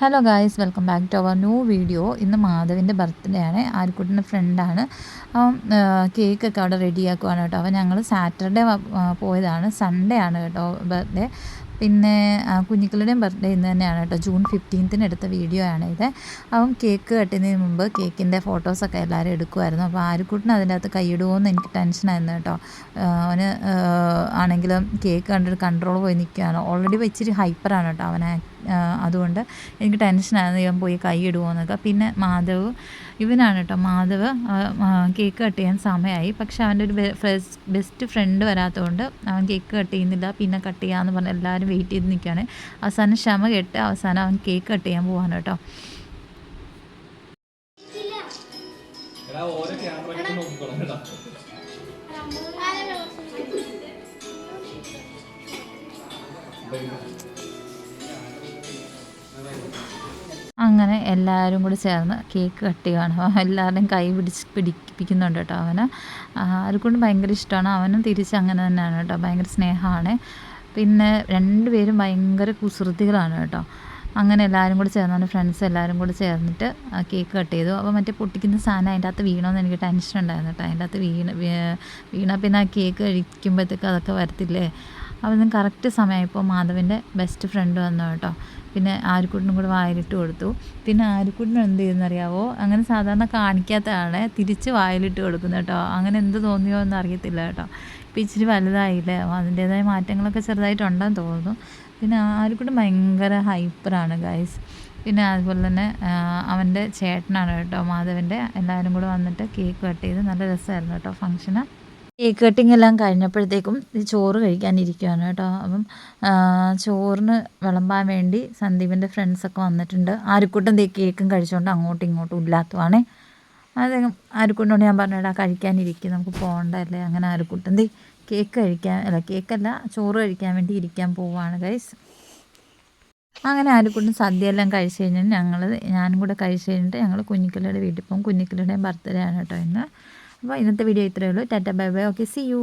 Hello guys welcome back to our new video ഇന്ന് മാധവിന്റെ birthday ആണ്. ആരിക്കുട്ടിന്റെ ഫ്രണ്ടാണ് അവൻ കേക്കൊക്കെ അവിടെ റെഡിയാക്കുവാണ് കേട്ടോ. അവൻ ഞങ്ങൾ സാറ്റർഡേ പോയതാണ്. സൺഡേ ആണ് കേട്ടോ ബർത്ത്ഡേ പിന്നെ കുഞ്ഞിക്കളുടെയും ബർത്ത്ഡേ ഇന്ന് തന്നെയാണ് കേട്ടോ. ജൂൺ ഫിഫ്റ്റീൻത്തിന് എടുത്ത വീഡിയോ ആണ് ഇത്. അവൻ കേക്ക് കട്ടുന്നതിന് മുമ്പ് കേക്കിന്റെ ഫോട്ടോസൊക്കെ എല്ലാവരും എടുക്കുമായിരുന്നു. അപ്പോൾ ആരുക്കൂട്ടിന് അതിന്റെ അകത്ത് കൈയിടുമോയെന്ന് എനിക്ക് ടെൻഷനായിരുന്നു കേട്ടോ. അവന് ആണെങ്കിലും കേക്ക് കണ്ടിട്ട് കൺട്രോൾ പോയി നിൽക്കുകയാണ്. ഓൾറെഡി ഇച്ചിരി ഹൈപ്പറാണ് കേട്ടോ അവനെ അതുകൊണ്ട് എനിക്ക് ടെൻഷനായിരുന്നു ഇവൻ പോയി കൈ ഇടുമോ എന്നൊക്കെ പിന്നെ മാധവ് ഇവനാണ് കേട്ടോ മാധവ്. കേക്ക് കട്ട് ചെയ്യാൻ സമയമായി പക്ഷെ അവന്റെ ഒരു ബെസ്റ്റ് ഫ്രണ്ട് വരാത്തതുകൊണ്ട് അവൻ കേക്ക് കട്ട് ചെയ്യുന്നില്ല. പിന്നെ കട്ട് ചെയ്യാമെന്ന് പറഞ്ഞ് എല്ലാവരും വെയിറ്റ് ചെയ്ത് നിൽക്കുകയാണ് അവസാനം ക്ഷമ കെട്ട് അവസാനം അവൻ കേക്ക് കട്ട് ചെയ്യാൻ പോവാണ് കേട്ടോ. അങ്ങനെ എല്ലാവരും കൂടി ചേർന്ന് കേക്ക് കട്ട് ചെയ്യുകയാണ് എല്ലാവരുടെയും കൈ പിടിച്ച് പിടിപ്പിക്കുന്നുണ്ട് കേട്ടോ അവന്. ആർക്കൊണ്ട് ഭയങ്കര ഇഷ്ടമാണ്. അവനും തിരിച്ച് അങ്ങനെ തന്നെയാണ് കേട്ടോ. ഭയങ്കര സ്നേഹമാണ്. പിന്നെ രണ്ടുപേരും ഭയങ്കര കുസൃതികളാണ് കേട്ടോ. അങ്ങനെ എല്ലാവരും കൂടി ചേർന്നാണ് ഫ്രണ്ട്സ് എല്ലാവരും കൂടി ചേർന്നിട്ട് കേക്ക് കട്ട് ചെയ്തു. അപ്പോൾ മറ്റേ പൊട്ടിക്കുന്ന സാധനം അതിന്റെ അകത്ത് വീണമെന്ന് എനിക്ക് ടെൻഷൻ ഉണ്ടായിരുന്നു കേട്ടോ. അതിന്റെ അകത്ത് വീണ് വീണ പിന്നെ ആ കേക്ക് കഴിക്കുമ്പോഴത്തേക്ക് അതൊക്കെ വരത്തില്ലേ? അപ്പോൾ കറക്റ്റ് സമയമായപ്പോൾ മാധവിന്റെ ബെസ്റ്റ് ഫ്രണ്ട് വന്നു കേട്ടോ. പിന്നെ ആരിക്കുട്ടിനും കൂടെ വായിലിട്ട് കൊടുത്തു. പിന്നെ ആരിക്കുട്ടിന് എന്ത് ചെയ്യുന്നറിയാവോ? അങ്ങനെ സാധാരണ കാണിക്കാത്ത ആളെ തിരിച്ച് വായിലിട്ട് കൊടുക്കുന്നു കേട്ടോ. അങ്ങനെ എന്ത് തോന്നിയോ എന്ന് അറിയത്തില്ല കേട്ടോ. ഇപ്പം ഇച്ചിരി വലുതായില്ലേ? അതിന്റേതായ മാറ്റങ്ങളൊക്കെ ചെറുതായിട്ടുണ്ടെന്ന് തോന്നുന്നു. പിന്നെ ആര്യക്കുട്ടി ഭയങ്കര ഹൈപ്പറാണ് ഗൈസ് പിന്നെ അതുപോലെ തന്നെ അവന്റെ ചേട്ടനാണ് കേട്ടോ മാധവന്റെ എല്ലാവരും കൂടെ വന്നിട്ട് കേക്ക് കട്ട് ചെയ്ത് നല്ല രസമായിരുന്നു കേട്ടോ ഫംഗ്ഷന് കേക്ക് കട്ടിങ് എല്ലാം കഴിഞ്ഞപ്പോഴത്തേക്കും ചോറ് കഴിക്കാനിരിക്കുകയാണ് കേട്ടോ. അപ്പം ചോറിന് വിളമ്പാൻ വേണ്ടി സന്ദീപിന്റെ ഫ്രണ്ട്സൊക്കെ വന്നിട്ടുണ്ട്. ആരുക്കൂട്ടം കേക്കും കഴിച്ചുകൊണ്ട് അങ്ങോട്ടും ഇങ്ങോട്ടും ഇല്ലാത്തതാണേ അദ്ദേഹം ആരുക്കൂട്ടോണ്ട് ഞാൻ പറഞ്ഞിടാ കഴിക്കാനിരിക്കും നമുക്ക് പോകണ്ടല്ലേ അങ്ങനെ ആരുക്കൂട്ടം എന്ത് കേക്ക് കഴിക്കാൻ അല്ല കേക്കല്ല ചോറ് കഴിക്കാൻ വേണ്ടി ഇരിക്കാൻ പോവാണ് ഗൈസ് അങ്ങനെ ആരുക്കൂട്ടും സദ്യയെല്ലാം കഴിച്ച് കഴിഞ്ഞാൽ ഞങ്ങൾ ഞാനും കൂടെ കഴിച്ച് കഴിഞ്ഞിട്ട് ഞങ്ങൾ കുഞ്ഞിക്കലയുടെ വീട്ടിൽ പോകും. കുഞ്ഞിക്കലയുടെയും ബർത്ത്ഡേ ആണ് കേട്ടോ ഇന്ന്. അപ്പോൾ ഇന്നത്തെ വീഡിയോ ഇത്രയേ ഉള്ളൂ. Tata bye bye okay see you